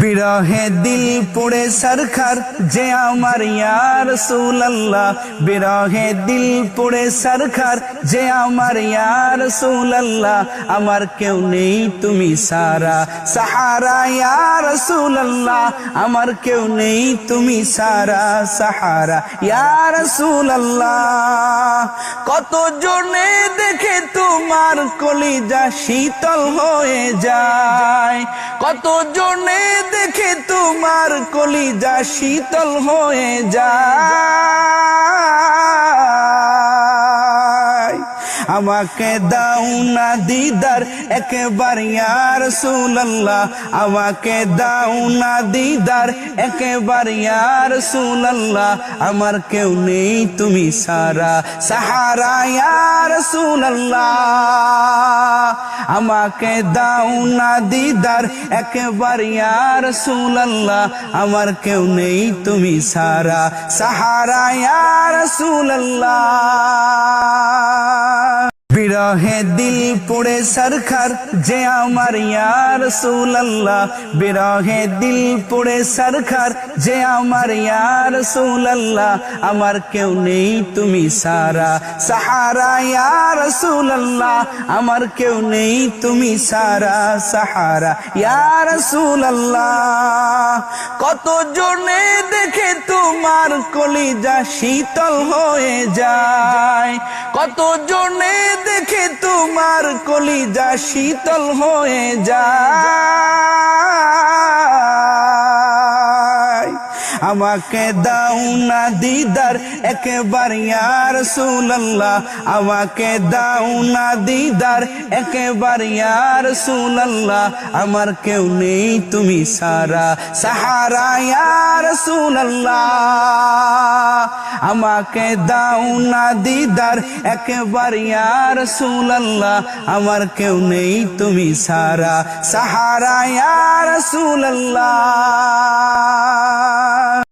বিরহে দিল পড়ে সরকার যে আমার ইয়ার সুল্লাহ বিরহে দিল পড়ে সরকার যে আমার ইয়ার সুল্লাহ আমার কেউ নেই, তুমি সারা। সাহারা ইয়ার সুল্লাহ আমার কেউ নেই, তুমি সারা। সাহারা ইয়ার সুল্লাহ কত জনে দেখে তোমার কলিজা শীতল হয়ে যায়? কত জনে দেখে তোমার কলিজা শীতল হয়ে যায়? আমাকে দাও না দিদার, একবার ইয়ার সুল্লাহ আমাকে দাও না দিদার, একবার ইয়ার সুল্লাহ আমার কেউ নেই তুমি সারা, সাহারা ইয়ার সুল্লাহ আমাকে দাও না দিদার, একবার ইয়ার সুল্লাহ আমার কেউ নেই তুমি সারা, সাহারা ইয়ার সুল্লাহ বিরহে দিল পড়ে সরকার যে আমার ইয়ার সুল্লাহ বিরহে দিল পড়ে সরকার যে আমার ইয়ার সুল্লাহ আমার কেউ নেই তুমি সারা, সাহারা ইয়ার সুল্লাহ আমার কেউ নেই তুমি সারা, সাহারা ইয়ার সুল্লাহ কত জনে দেখে তোমার কলিজা শীতল হয়ে যায়? কত জনে দেখে তোমার কলিজা শীতল হয়ে যায়? আমাকে দাও না দিদার, একবার ইয়ার সুল্লাহ আমাকে দাও না দিদার, একবার ইয়ার সুল্লাহ আমার কেউ নেই তুমি সারা, সাহারা ইয়ার সুল্লাহ আমাকে দাও না দিদার, একবার ইয়ার সুল্লাহ আমার কেউ নেই তুমি সারা, সাহারা ইয়ার সুল্লাহ